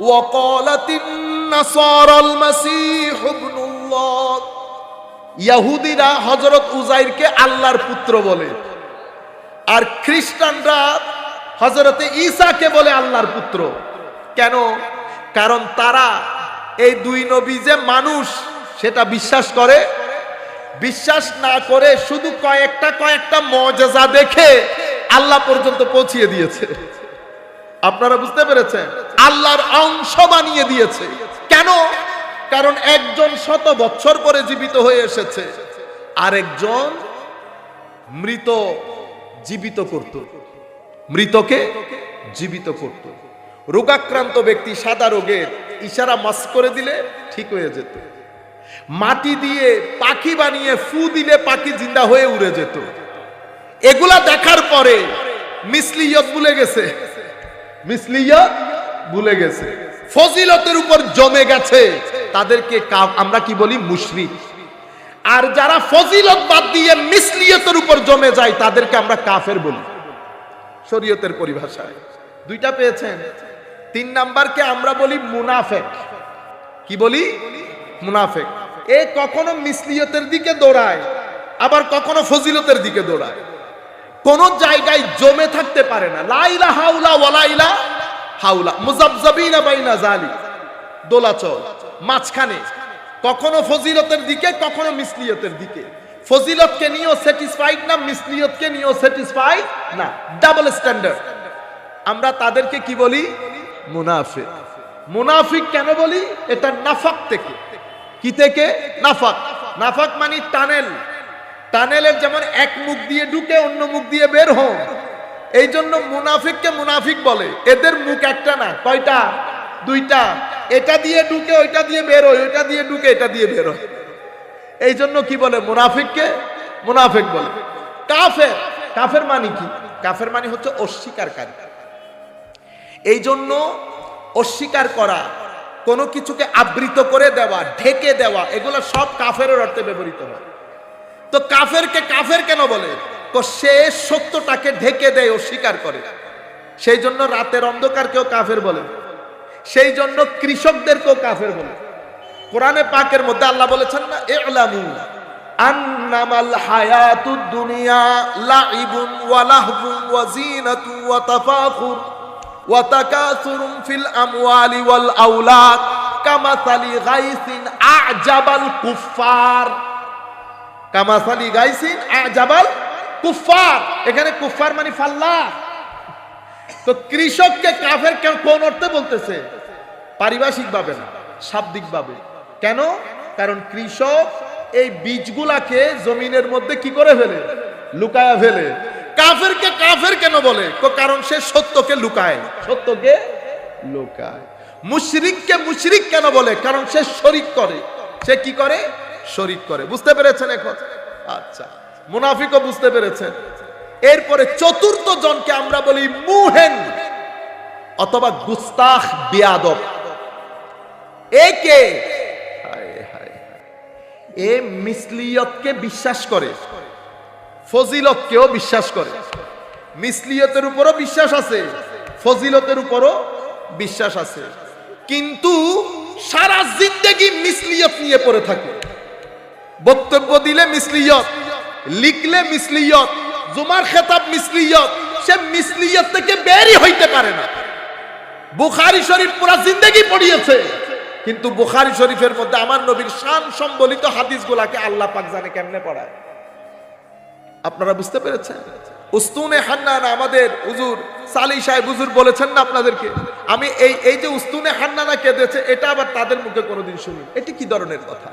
وقالت النصارى المسيح ابن الله ইয়াহুদিরা হজরত উজাইরকে আল্লাহর পুত্র বলে আর খ্রিস্টানরা হজরতে ঈসাকে বলে আল্লাহর পুত্র কেন কারণ তারা এই দুই নবী যে মানুষ সেটা বিশ্বাস করে বিশ্বাস না করে শুধু কয়েকটা কয়েকটা মজা দেখে আল্লাহ পর্যন্ত পৌঁছিয়ে দিয়েছে আপনারা বুঝতে পেরেছেন আল্লাহর অংশ বানিয়ে দিয়েছে। কেন? কারণ একজন শত বছর পরে জীবিত হয়ে এসেছে। আরেকজন মৃত জীবিত করত। মৃতকে জীবিত করত। রোগাক্রান্ত ব্যক্তি সাদা রোগের ইশারা মাস করে দিলে ঠিক হয়ে যেত। মাটি দিয়ে পাখি বানিয়ে ফু দিলে পাখি জিন্দা হয়ে উড়ে যেত। এগুলা দেখার পরে মিসলিয়ত ভুলে গেছে। মিসলিয়ত ভুলে গেছে। ফজিলতের উপর জমে গেছে। তাদেরকে আমরা কি বলি? মুশরিক। আর যারা ফজিলত বাদ দিয়ে মিসলিয়তের উপর জমে যায়, তাদেরকে আমরা কাফের বলি। শরীয়তের পরিভাষায়। দুইটা পেয়েছেন। তিন নাম্বারকে আমরা বলি মুনাফেক। কি বলি? মুনাফেক। এ কখনো মিসলিয়তের দিকে দৌড়ায়, আবার কখনো ফজিলতের দিকে দৌড়ায়। কোন জায়গায় জমে থাকতে পারে না। লাইলা হাউলা ওয়ালাইলা হাউলা মুজাবজাবিনা বাইনা জালি দোলাচল, মাঝখানে। কখনো ফজিলতের দিকে, কখনো মিসলিয়তের দিকে। ফজিলতকে নিয়েও স্যাটিসফাইড না, মিসলিয়তকে নিয়েও স্যাটিসফাইড না। ডাবল স্ট্যান্ডার্ড আমরা তাদেরকে কি বলি? মুনাফিক। মুনাফিক কেন বলি? এটা নাফাক থেকে। কি থেকে? নাফাক। নাফাক মানে টানেল। টানেলের যেমন এক মুখ দিয়ে ঢুকে, অন্য মুখ দিয়ে বের হন এই জন্য মুনাফিককে মুনাফিক বলে। এদের মুখ একটা না, কয়টা? দুইটা। এটা দিয়ে ঢুকে, ওইটা দিয়ে বের হয়, ওইটা দিয়ে ঢুকে, এটা দিয়ে বের হয়। এই জন্য কি বলে? মুনাফিককে মুনাফিক বলে। কাফের কাফের মানে কি? কাফের মানে হচ্ছে অস্বীকারী এই জন্য অস্বীকার করা, কোনো কিছুকে আবৃত করে দেওয়া, ঢেকে দেওয়া, এগুলো সব কাফের অর্থে ব্যবহৃত হয়। তো কাফেরকে কাফের কেন বলে? সে সত্যটাকে ঢেকে দেয়, অস্বীকার করে। সেই জন্য রাতের অন্ধকারকেও কাফের বলে সেই জন্য কৃষকদেরকেও কাফের বলে কোরআনে পাকের মধ্যে আল্লাহ বলেছেন না, ইলামু আন্নামাল কামাসালি কামাসালি গাইসিন আ'জাবাল কুফফার এখানে কুফফার মানে ফাল্লাহ তো কৃষককে কাফের কেন অর্থে বলতেছে? পারিভাষিক ভাবে না শাব্দিক ভাবে কেন? কারণ কৃষক এই বীজগুলাকে জমিনের মধ্যে কি করে ফেলে? লুকায়া ফেলে। কাফেরকে কাফের কেন বলে? কারণ সে সত্যকে লুকায়। সত্যকে লুকায়। মুশরিককে মুশরিক কেন বলে? কারণ সে শরিক করে। সে কি করে? শরিক করে। বুঝতে পেরেছেন এখন? আচ্ছা। মুনাফিকও বুঝতে পেরেছেন এরপরে চতুর্থ জনকে আমরা বলি মুহেন অথবা গুস্তাখ বিয়াদব। একে। এ মিসলিয়তকে বিশ্বাস করে, ফজিলতকেও বিশ্বাস করে। মিসলিয়তের উপরও বিশ্বাস আছে, ফজিলতের উপরও বিশ্বাস আছে। কিন্তু সারা জিন্দেগি মিসলিয়ত নিয়ে পড়ে থাকে। বক্তব্য দিলে মিসলিয়ত। লিখলে মিসলিয়ত, জুমার খেতাব মিসলিয়ত, সে মিসলিয়ত থেকে বেরই হইতে পারে না। বুখারি শরীফ পুরা জিন্দেগি পড়িয়েছে। কিন্তু বুখারি শরীফের মধ্যে আমার নবীর শান সম্বলিত হাদিসগুলাকে আল্লাহ পাক জানে কেমনে পড়ায়। আপনারা বুঝতে পেরেছেন? উস্তুনে হান্নান আমাদের হুজুর সালি সাহেব হুজুর বলেছেন না আপনাদেরকে? আমি এই এই যে উস্তুনে হান্নানা কেঁদেছে, এটা আবার তাদের মুখে কোনোদিন শুনি এটি কি ধরনের কথা?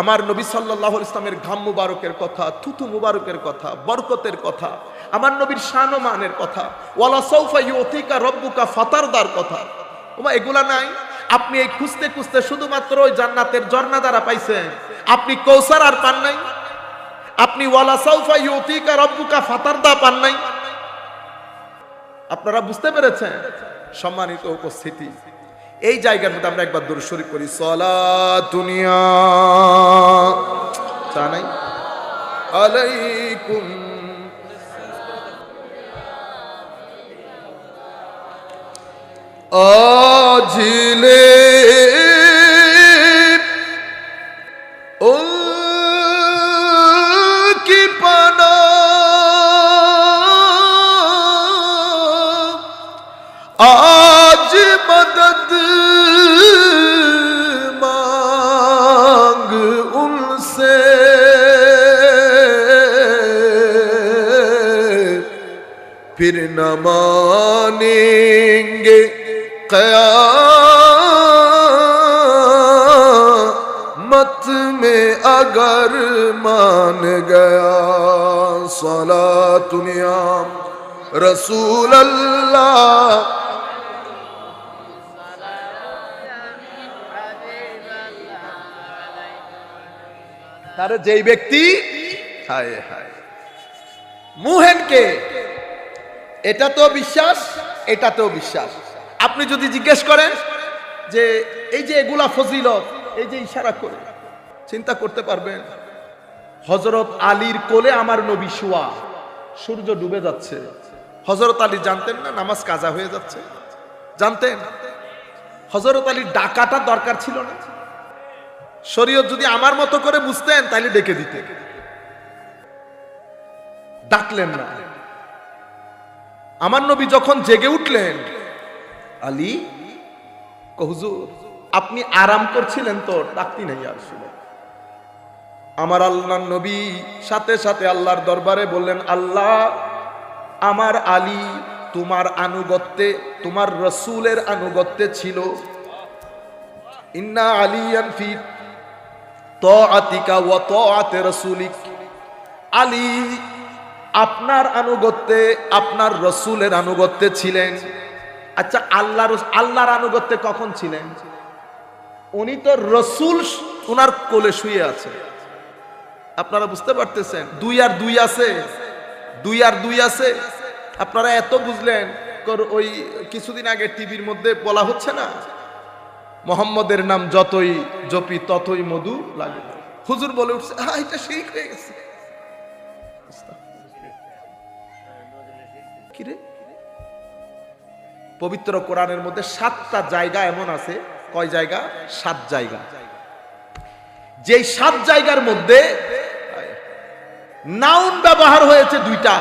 আমার নবী সাল্লাহ ইসলামের ঘাম মুবারকের কথা থুতু মুবারকের কথা, বরকতের কথা, আমার নবীর শানমানের কথা, ওয়ালা সৌফা ইউতিকা রব্বুকা ফাতারদার কথা। ওমা, এগুলা নাই। আপনি এই খুঁজতে খুঁজতে শুধুমাত্র ওই জান্নাতের ঝর্ণা দ্বারা পাইছেন। আপনি কৌসার আর পান নাই। আপনি ওয়ালা সৌফা ইউতিকা রব্বুকা ফাতারদা পান নাই। আপনারা বুঝতে পেরেছেন? সম্মানিত উপস্থিতি। এই জায়গার মধ্যে আমরা একবার দূর শরীফ করি সলা দুনিয়া চা নাই? আলাইকুম। ও پھر نہ مانیں گے قیامت میں اگر مان گیا سلا دنیا رسول اللہ তার যেই ব্যক্তি হায় হায় মুহেনকে এটাতেও বিশ্বাস এটাতেও বিশ্বাস। আপনি যদি জিজ্ঞেস করেন যে, এই যে এগুলা ফজিলত, এই যে ইশারা করে, চিন্তা করতে পারবেন হজরত আলীর কোলে আমার নবী শুয়া, সূর্য ডুবে যাচ্ছে। হজরত আলী জানতেন না নামাজ কাজা হয়ে যাচ্ছে? জানতেন? হজরত আলীর ডাকাটা দরকার ছিল না? শরীয়ত যদি আমার মতো করে বুঝতেন তাহলে ডেকে দিতে ডাকলেন না। আমার নবী যখন জেগে উঠলেন, আলী কহুজুর আপনি আরাম করছিলেন তো ডাকতি নাই আর আমার আল্লাহ নবী সাথে সাথে আল্লাহর দরবারে বললেন, আল্লাহ, আমার আলী তোমার আনুগত্যে, তোমার রসুলের আনুগত্যে ছিল। ইন্না আলিয়ান ফি তাআতিকা ওয়া আতে রাসূলিক। আলী আপনার আনুগত্যে, আপনার রসুলের আনুগত্যে ছিলেন। আচ্ছা আল্লাহর আল্লাহর আনুগত্যে কখন ছিলেন? উনি তো রসুল ওনার কোলে শুয়ে আছে। আপনারা বুঝতে পারতেছেন? দুই আর দুই আছে। দুই আর দুই আছে। আপনারা এত বুঝলেন ওই কিছুদিন আগে টিভির মধ্যে বলা হচ্ছে না? মোহাম্মদের নাম যতই জপি, ততই মধু লাগে। হুজুর বলে উঠছে হ্যাঁ এটা সেই হয়ে গেছে। কিরে? পবিত্র কোরআনের মধ্যে সাতটা জায়গা এমন আছে। কয় জায়গা? সাত জায়গা। যেই সাত জায়গার মধ্যে নাউন ব্যবহার হয়েছে দুইটা।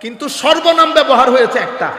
কিন্তু সর্বনাম ব্যবহার হয়েছে একটা।